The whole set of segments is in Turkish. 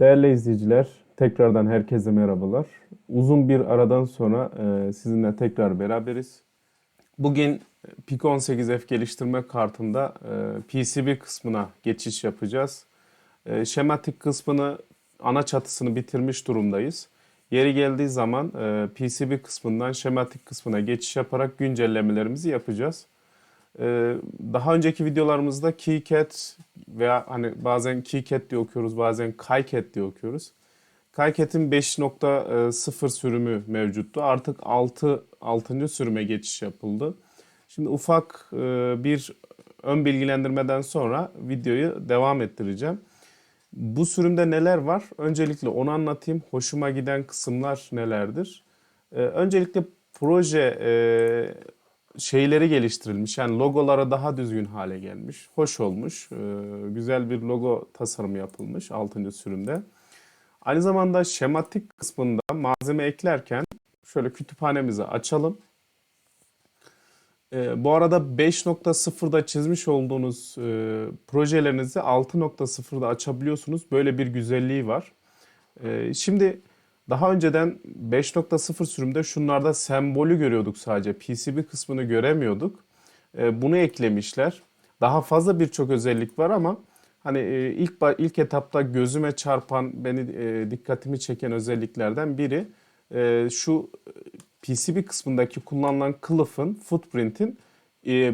Değerli izleyiciler, tekrardan herkese merhabalar. Uzun bir aradan sonra e, sizinle tekrar beraberiz. Bugün PIC 18F geliştirme kartında e, PCB kısmına geçiş yapacağız. E, şematik kısmını, ana çatısını bitirmiş durumdayız. Yeri geldiği zaman PCB kısmından şematik kısmına geçiş yaparak güncellemelerimizi yapacağız. Ee, daha önceki videolarımızda KiCad veya hani bazen KiCad diye okuyoruz, bazen KiCad diye okuyoruz. KiCad'in 5.0 sürümü mevcuttu. Artık 6 6. sürüme geçiş yapıldı. Şimdi ufak e, bir ön bilgilendirmeden sonra videoyu devam ettireceğim. Bu sürümde neler var? Öncelikle onu anlatayım. Hoşuma giden kısımlar nelerdir? Ee, öncelikle proje e, şeyleri geliştirilmiş. Yani logoları daha düzgün hale gelmiş. Hoş olmuş. Ee, güzel bir logo tasarımı yapılmış 6. sürümde. Aynı zamanda şematik kısmında malzeme eklerken şöyle kütüphanemizi açalım. Ee, bu arada 5.0'da çizmiş olduğunuz e, projelerinizi 6.0'da açabiliyorsunuz. Böyle bir güzelliği var. Ee, şimdi daha önceden 5.0 sürümde şunlarda sembolü görüyorduk sadece. PCB kısmını göremiyorduk. Ee, bunu eklemişler. Daha fazla birçok özellik var ama hani e, ilk ilk etapta gözüme çarpan, beni e, dikkatimi çeken özelliklerden biri e, şu PCB kısmındaki kullanılan kılıfın, footprint'in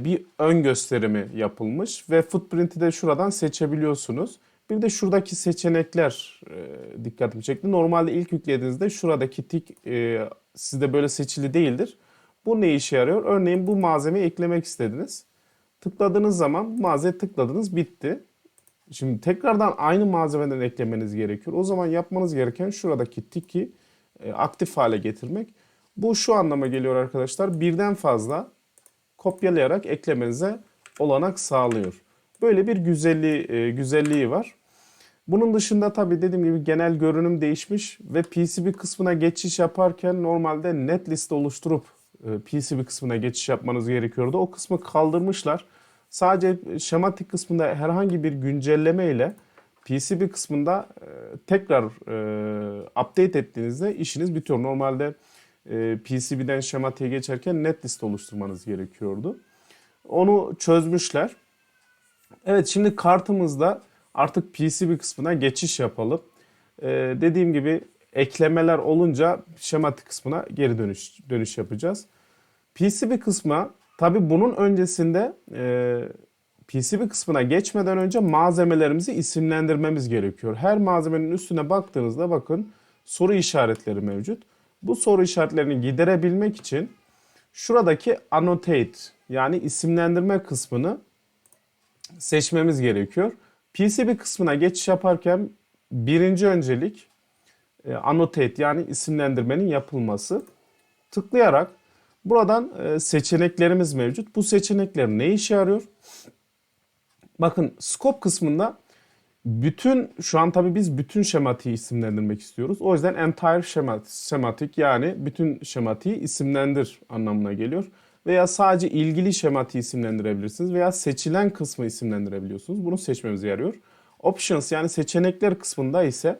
bir ön gösterimi yapılmış ve footprint'i de şuradan seçebiliyorsunuz. Bir de şuradaki seçenekler e, dikkatimi çekti. Normalde ilk yüklediğinizde şuradaki tik e, sizde böyle seçili değildir. Bu ne işe yarıyor? Örneğin bu malzemeyi eklemek istediniz. Tıkladığınız zaman malzeme tıkladınız bitti. Şimdi tekrardan aynı malzemeden eklemeniz gerekiyor. O zaman yapmanız gereken şuradaki tiki e, aktif hale getirmek. Bu şu anlama geliyor arkadaşlar. Birden fazla kopyalayarak eklemenize olanak sağlıyor. Böyle bir güzelliği, e, güzelliği var. Bunun dışında tabii dediğim gibi genel görünüm değişmiş ve PCB kısmına geçiş yaparken normalde net liste oluşturup e, PCB kısmına geçiş yapmanız gerekiyordu. O kısmı kaldırmışlar. Sadece şematik kısmında herhangi bir güncelleme ile PCB kısmında e, tekrar update ettiğinizde işiniz bitiyor. Normalde PCB'den şematiğe geçerken net liste oluşturmanız gerekiyordu. Onu çözmüşler. Evet şimdi kartımızda artık PCB kısmına geçiş yapalım. Ee, dediğim gibi eklemeler olunca şematik kısmına geri dönüş dönüş yapacağız. PCB kısmı tabi bunun öncesinde e, PCB kısmına geçmeden önce malzemelerimizi isimlendirmemiz gerekiyor. Her malzemenin üstüne baktığınızda bakın soru işaretleri mevcut. Bu soru işaretlerini giderebilmek için şuradaki annotate yani isimlendirme kısmını seçmemiz gerekiyor. PCB kısmına geçiş yaparken birinci öncelik e, annotate yani isimlendirmenin yapılması. Tıklayarak buradan e, seçeneklerimiz mevcut. Bu seçenekler ne işe yarıyor? Bakın scope kısmında bütün şu an tabii biz bütün şematiği isimlendirmek istiyoruz. O yüzden entire şemat, şematik yani bütün şematiği isimlendir anlamına geliyor veya sadece ilgili şematı isimlendirebilirsiniz veya seçilen kısmı isimlendirebiliyorsunuz. Bunu seçmemize yarıyor. Options yani seçenekler kısmında ise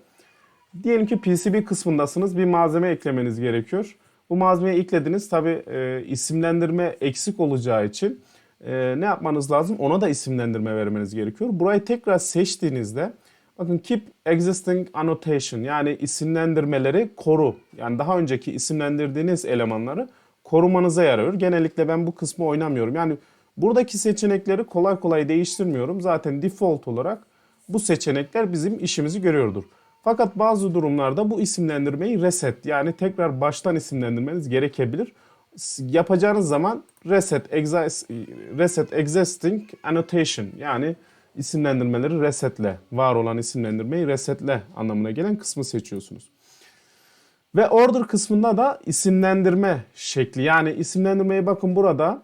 diyelim ki PCB kısmındasınız bir malzeme eklemeniz gerekiyor. Bu malzemeyi eklediniz tabi e, isimlendirme eksik olacağı için e, ne yapmanız lazım? Ona da isimlendirme vermeniz gerekiyor. Burayı tekrar seçtiğinizde bakın keep existing annotation yani isimlendirmeleri koru. Yani daha önceki isimlendirdiğiniz elemanları korumanıza yarıyor. Genellikle ben bu kısmı oynamıyorum. Yani buradaki seçenekleri kolay kolay değiştirmiyorum. Zaten default olarak bu seçenekler bizim işimizi görüyordur. Fakat bazı durumlarda bu isimlendirmeyi reset yani tekrar baştan isimlendirmeniz gerekebilir. Yapacağınız zaman reset, reset existing annotation yani isimlendirmeleri resetle, var olan isimlendirmeyi resetle anlamına gelen kısmı seçiyorsunuz. Ve order kısmında da isimlendirme şekli. Yani isimlendirmeyi bakın burada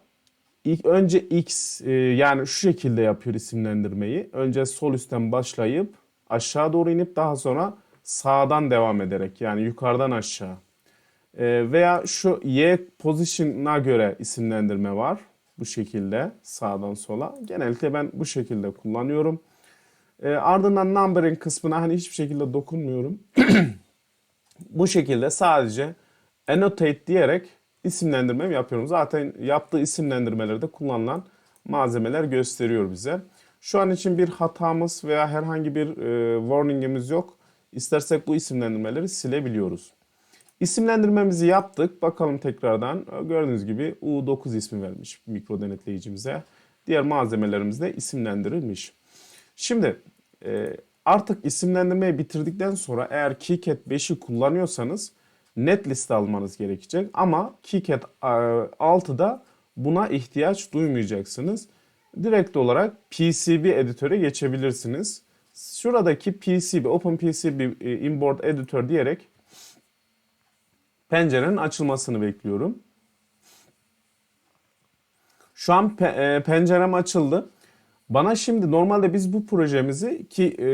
ilk önce x e, yani şu şekilde yapıyor isimlendirmeyi. Önce sol üstten başlayıp aşağı doğru inip daha sonra sağdan devam ederek yani yukarıdan aşağı. E, veya şu y position'a göre isimlendirme var. Bu şekilde sağdan sola. Genellikle ben bu şekilde kullanıyorum. E, ardından numbering kısmına hani hiçbir şekilde dokunmuyorum. Bu şekilde sadece annotate diyerek isimlendirmemi yapıyorum. Zaten yaptığı isimlendirmelerde kullanılan malzemeler gösteriyor bize. Şu an için bir hatamız veya herhangi bir e, warningimiz yok. İstersek bu isimlendirmeleri silebiliyoruz. İsimlendirmemizi yaptık. Bakalım tekrardan. Gördüğünüz gibi U9 ismi vermiş mikro denetleyicimize. Diğer malzemelerimiz de isimlendirilmiş. Şimdi e, artık isimlendirmeyi bitirdikten sonra eğer KiCad 5'i kullanıyorsanız net liste almanız gerekecek. Ama KiCad e, 6'da buna ihtiyaç duymayacaksınız. Direkt olarak PCB editöre geçebilirsiniz. Şuradaki PCB, OpenPCB e, Inboard Editor diyerek pencerenin açılmasını bekliyorum. Şu an e, pencerem açıldı. Bana şimdi normalde biz bu projemizi ki e,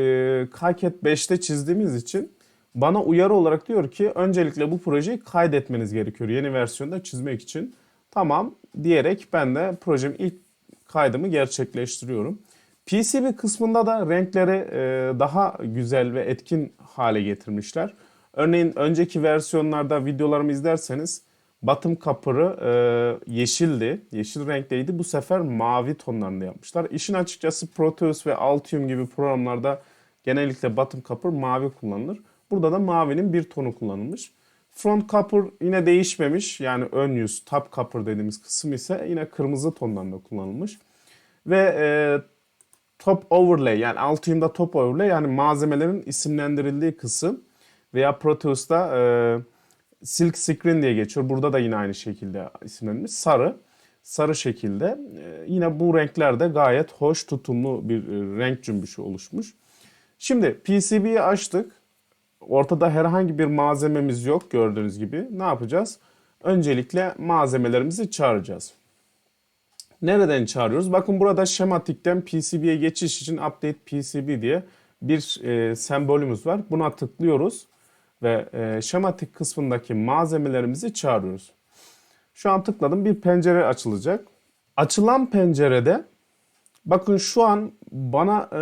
KiCad 5'te çizdiğimiz için bana uyarı olarak diyor ki öncelikle bu projeyi kaydetmeniz gerekiyor yeni versiyonda çizmek için. Tamam diyerek ben de projemin ilk kaydımı gerçekleştiriyorum. PCB kısmında da renkleri e, daha güzel ve etkin hale getirmişler. Örneğin önceki versiyonlarda videolarımı izlerseniz bottom cover'ı e, yeşildi, yeşil renkteydi. Bu sefer mavi tonlarında yapmışlar. İşin açıkçası Proteus ve Altium gibi programlarda genellikle bottom cover mavi kullanılır. Burada da mavinin bir tonu kullanılmış. Front cover yine değişmemiş. Yani ön yüz, top cover dediğimiz kısım ise yine kırmızı tonlarında kullanılmış. Ve e, top overlay yani Altium'da top overlay yani malzemelerin isimlendirildiği kısım veya Proteus'ta e, silk screen diye geçiyor. Burada da yine aynı şekilde isimlenmiş. Sarı. Sarı şekilde. E, yine bu renkler de gayet hoş tutumlu bir e, renk cümbüşü oluşmuş. Şimdi PCB'yi açtık. Ortada herhangi bir malzememiz yok gördüğünüz gibi. Ne yapacağız? Öncelikle malzemelerimizi çağıracağız. Nereden çağırıyoruz? Bakın burada şematikten PCB'ye geçiş için update PCB diye bir e, sembolümüz var. Buna tıklıyoruz ve e, şematik kısmındaki malzemelerimizi çağırıyoruz. Şu an tıkladım bir pencere açılacak. Açılan pencerede bakın şu an bana e,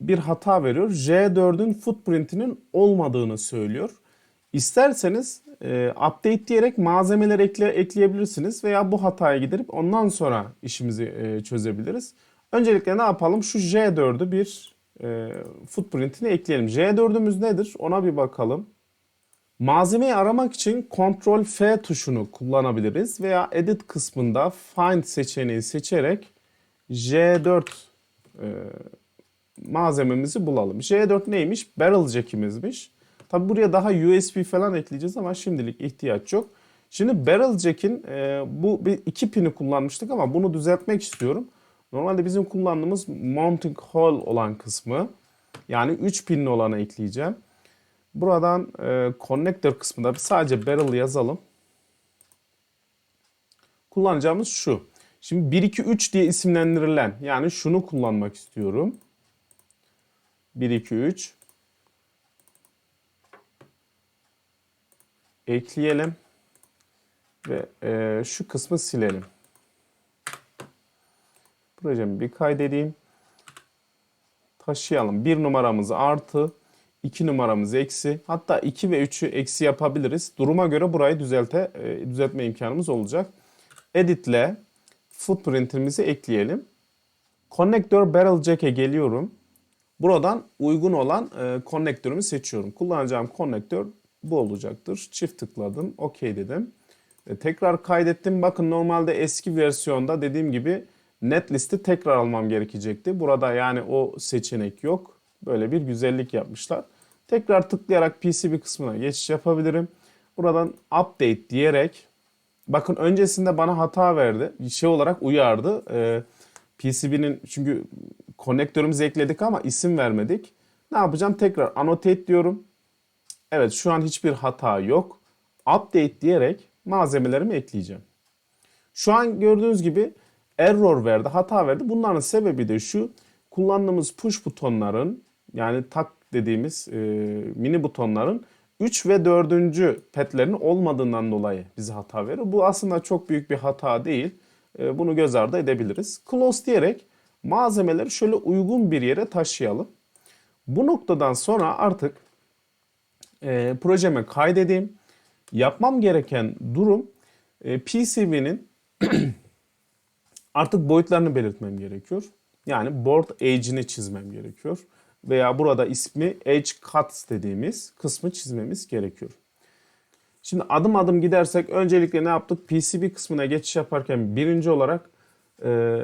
bir hata veriyor. J4'ün footprintinin olmadığını söylüyor. İsterseniz e, update diyerek malzemeler ekle, ekleyebilirsiniz veya bu hataya giderip ondan sonra işimizi e, çözebiliriz. Öncelikle ne yapalım? Şu J4'ü bir e, footprintini ekleyelim. J4'ümüz nedir? Ona bir bakalım. Malzemeyi aramak için Ctrl F tuşunu kullanabiliriz veya Edit kısmında Find seçeneği seçerek J4 e, malzememizi bulalım. J4 neymiş? Barrel jack'imizmiş. Tabi buraya daha USB falan ekleyeceğiz ama şimdilik ihtiyaç yok. Şimdi barrel jack'in e, bu bir iki pini kullanmıştık ama bunu düzeltmek istiyorum. Normalde bizim kullandığımız mounting hole olan kısmı yani 3 pinli olanı ekleyeceğim. Buradan e, connector kısmında sadece barrel yazalım. Kullanacağımız şu. Şimdi 1 2 3 diye isimlendirilen yani şunu kullanmak istiyorum. 1 2 3 ekleyelim ve e, şu kısmı silelim. Projemi bir kaydedeyim. Taşıyalım. Bir numaramızı artı, iki numaramız eksi. Hatta 2 ve 3'ü eksi yapabiliriz. Duruma göre burayı düzelte, e, düzeltme imkanımız olacak. Editle footprintimizi ekleyelim. Connector Barrel Jack'e geliyorum. Buradan uygun olan e, konnektörümü seçiyorum. Kullanacağım konnektör bu olacaktır. Çift tıkladım. OK dedim. E, tekrar kaydettim. Bakın normalde eski versiyonda dediğim gibi net listi tekrar almam gerekecekti. Burada yani o seçenek yok. Böyle bir güzellik yapmışlar. Tekrar tıklayarak PCB kısmına geçiş yapabilirim. Buradan update diyerek bakın öncesinde bana hata verdi. Şey olarak uyardı. Ee, PCB'nin çünkü konnektörümüzü ekledik ama isim vermedik. Ne yapacağım? Tekrar annotate diyorum. Evet şu an hiçbir hata yok. Update diyerek malzemelerimi ekleyeceğim. Şu an gördüğünüz gibi error verdi, hata verdi. Bunların sebebi de şu. Kullandığımız push butonların yani tak dediğimiz e, mini butonların 3 ve 4. petlerin olmadığından dolayı bize hata veriyor. Bu aslında çok büyük bir hata değil. E, bunu göz ardı edebiliriz. Close diyerek malzemeleri şöyle uygun bir yere taşıyalım. Bu noktadan sonra artık e, projeme kaydedeyim. Yapmam gereken durum e, PCB'nin artık boyutlarını belirtmem gerekiyor. Yani board edge'ini çizmem gerekiyor. Veya burada ismi edge cuts dediğimiz kısmı çizmemiz gerekiyor. Şimdi adım adım gidersek öncelikle ne yaptık? PCB kısmına geçiş yaparken birinci olarak e,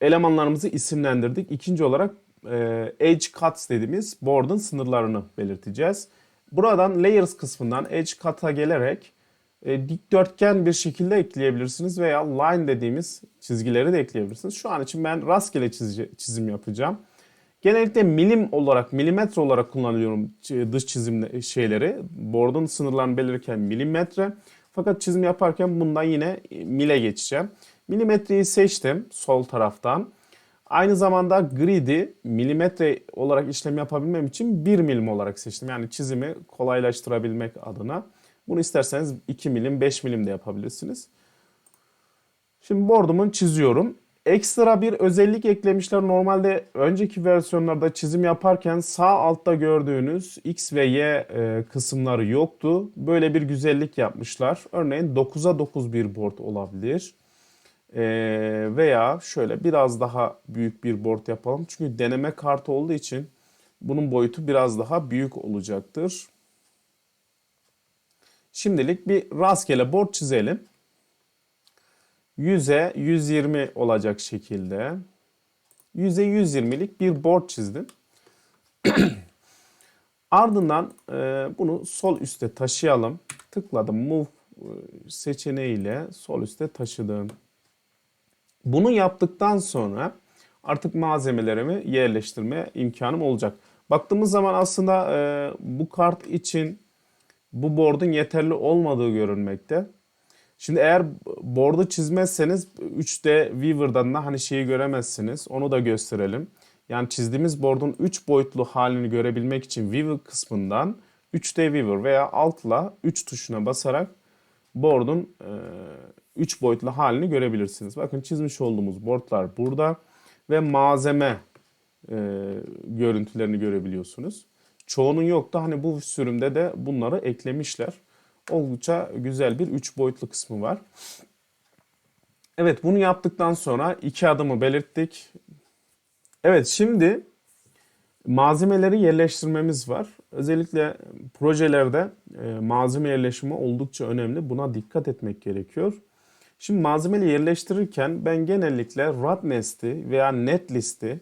elemanlarımızı isimlendirdik. İkinci olarak e, edge cuts dediğimiz board'un sınırlarını belirteceğiz. Buradan layers kısmından edge cut'a gelerek e, dikdörtgen bir şekilde ekleyebilirsiniz veya line dediğimiz çizgileri de ekleyebilirsiniz. Şu an için ben rastgele çizici, çizim yapacağım. Genellikle milim olarak, milimetre olarak kullanıyorum dış çizim şeyleri. Board'un sınırlarını belirlerken milimetre. Fakat çizim yaparken bundan yine mile geçeceğim. Milimetreyi seçtim sol taraftan. Aynı zamanda grid'i milimetre olarak işlem yapabilmem için 1 milim olarak seçtim. Yani çizimi kolaylaştırabilmek adına. Bunu isterseniz 2 milim, 5 milim de yapabilirsiniz. Şimdi board'umu çiziyorum. Ekstra bir özellik eklemişler. Normalde önceki versiyonlarda çizim yaparken sağ altta gördüğünüz X ve Y e, kısımları yoktu. Böyle bir güzellik yapmışlar. Örneğin 9'a 9 bir board olabilir. E, veya şöyle biraz daha büyük bir board yapalım. Çünkü deneme kartı olduğu için bunun boyutu biraz daha büyük olacaktır. Şimdilik bir rastgele board çizelim. 100'e 120 olacak şekilde 100'e 120'lik bir board çizdim. Ardından e, bunu sol üste taşıyalım. Tıkladım move e, seçeneğiyle sol üste taşıdım. Bunu yaptıktan sonra artık malzemelerimi yerleştirme imkanım olacak. Baktığımız zaman aslında e, bu kart için bu board'un yeterli olmadığı görünmekte. Şimdi eğer board'u çizmezseniz 3D Weaver'dan da hani şeyi göremezsiniz. Onu da gösterelim. Yani çizdiğimiz board'un 3 boyutlu halini görebilmek için Weaver kısmından 3D Weaver veya altla 3 tuşuna basarak board'un 3 e, boyutlu halini görebilirsiniz. Bakın çizmiş olduğumuz boardlar burada ve malzeme görüntülerini görebiliyorsunuz. Çoğunun yok da hani bu sürümde de bunları eklemişler oldukça güzel bir 3 boyutlu kısmı var. Evet bunu yaptıktan sonra iki adımı belirttik. Evet şimdi malzemeleri yerleştirmemiz var. Özellikle projelerde e, malzeme yerleşimi oldukça önemli. Buna dikkat etmek gerekiyor. Şimdi malzemeleri yerleştirirken ben genellikle rad nesti veya net listi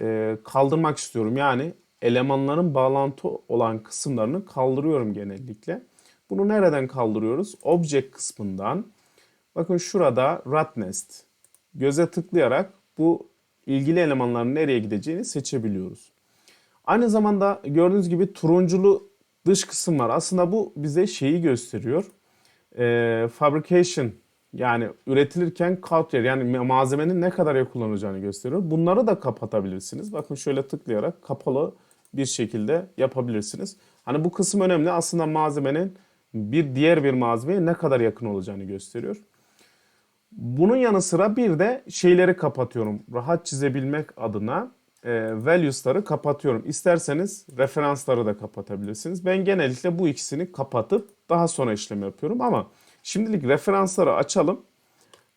e, kaldırmak istiyorum. Yani elemanların bağlantı olan kısımlarını kaldırıyorum genellikle. Bunu nereden kaldırıyoruz? Object kısmından. Bakın şurada rat nest. Göze tıklayarak bu ilgili elemanların nereye gideceğini seçebiliyoruz. Aynı zamanda gördüğünüz gibi turunculu dış kısım var. Aslında bu bize şeyi gösteriyor. E, fabrication yani üretilirken culture yani malzemenin ne kadar kullanılacağını gösteriyor. Bunları da kapatabilirsiniz. Bakın şöyle tıklayarak kapalı bir şekilde yapabilirsiniz. Hani bu kısım önemli. Aslında malzemenin bir diğer bir malzemeye ne kadar yakın olacağını gösteriyor. Bunun yanı sıra bir de şeyleri kapatıyorum. Rahat çizebilmek adına e, values'ları kapatıyorum. İsterseniz referansları da kapatabilirsiniz. Ben genellikle bu ikisini kapatıp daha sonra işlem yapıyorum ama şimdilik referansları açalım.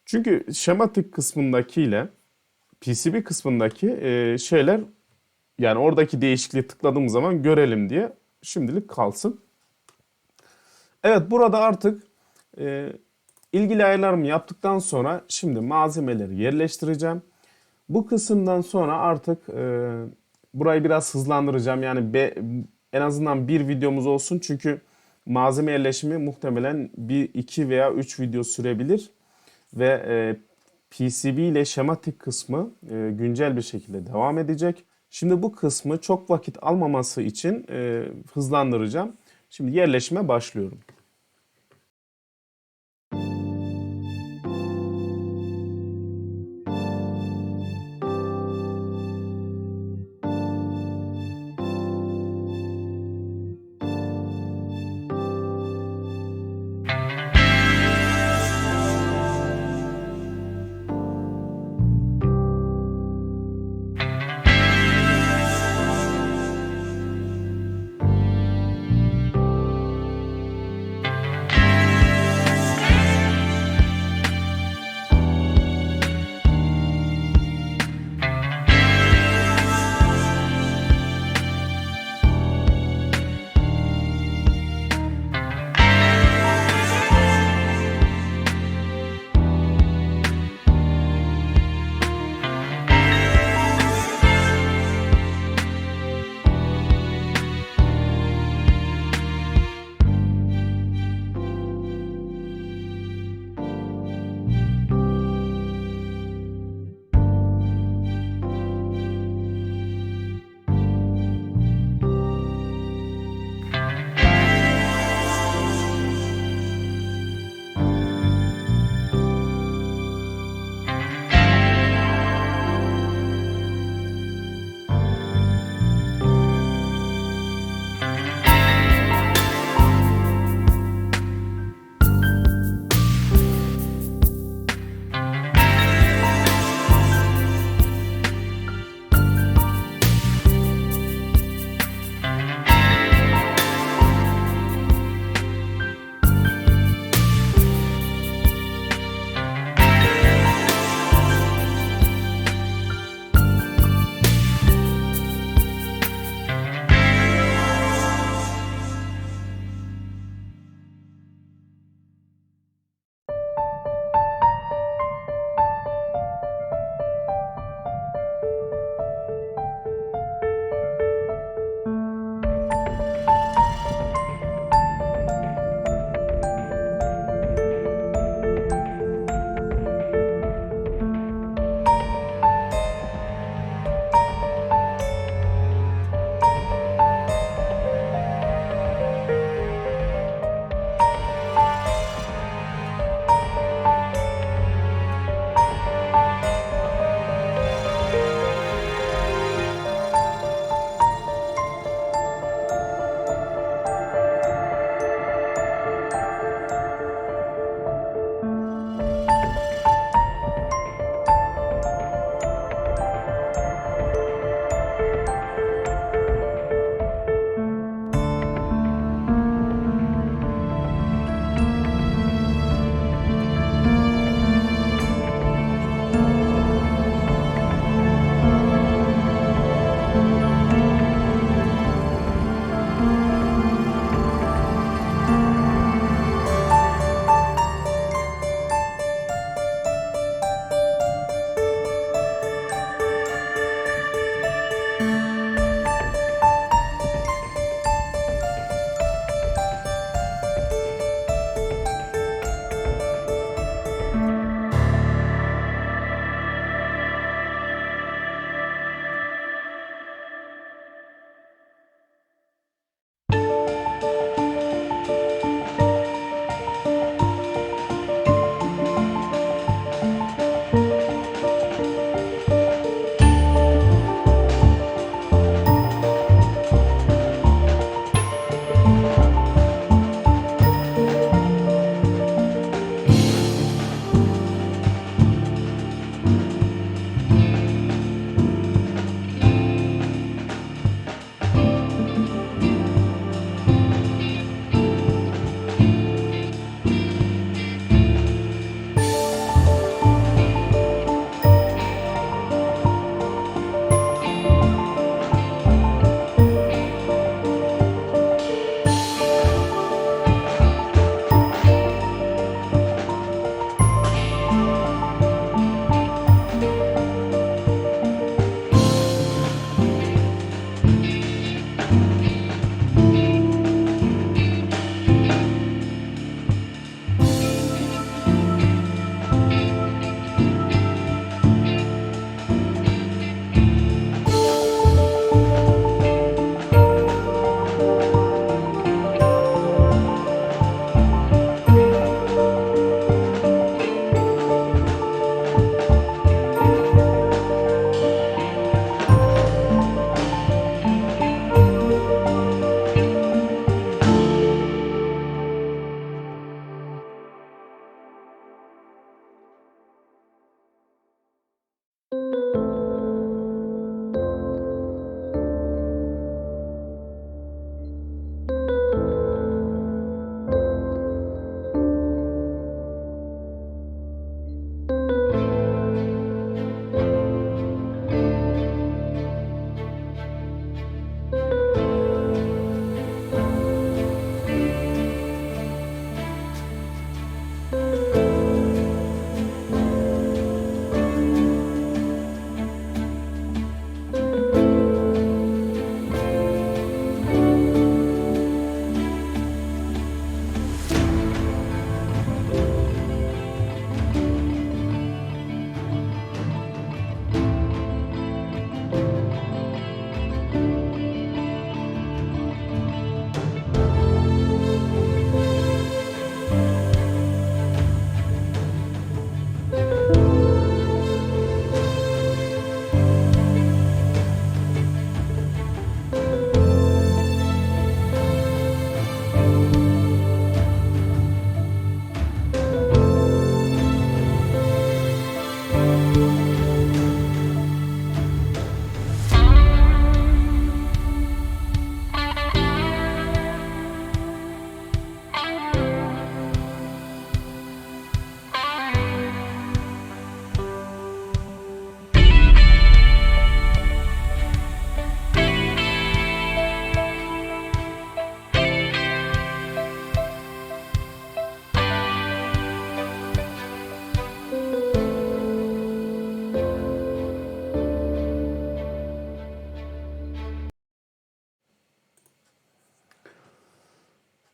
Çünkü şematik kısmındaki ile PCB kısmındaki e, şeyler yani oradaki değişikliği tıkladığım zaman görelim diye şimdilik kalsın. Evet burada artık e, ilgili ayarlarımı yaptıktan sonra şimdi malzemeleri yerleştireceğim. Bu kısımdan sonra artık e, burayı biraz hızlandıracağım. Yani be, en azından bir videomuz olsun çünkü malzeme yerleşimi muhtemelen bir, iki veya üç video sürebilir. Ve e, PCB ile şematik kısmı e, güncel bir şekilde devam edecek. Şimdi bu kısmı çok vakit almaması için e, hızlandıracağım. Şimdi yerleşime başlıyorum.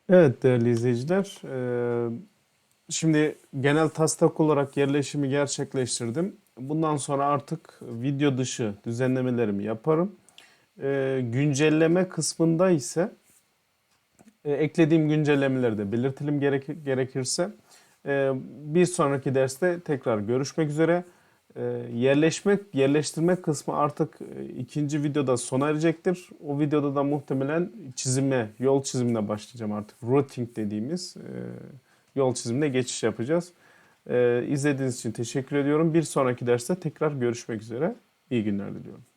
Evet değerli izleyiciler, eee, şimdi genel taslak olarak yerleşimi gerçekleştirdim. Bundan sonra artık video dışı düzenlemelerimi yaparım. Eee, güncelleme kısmında ise e, eklediğim güncellemeleri de belirtelim gerek- gerekirse. E, bir sonraki derste tekrar görüşmek üzere. E, yerleşmek, yerleştirme kısmı artık e, ikinci videoda sona erecektir. O videoda da muhtemelen çizime, yol çizimine başlayacağım artık. Routing dediğimiz e, yol çizimine geçiş yapacağız. E, izlediğiniz için teşekkür ediyorum. Bir sonraki derste tekrar görüşmek üzere. İyi günler diliyorum.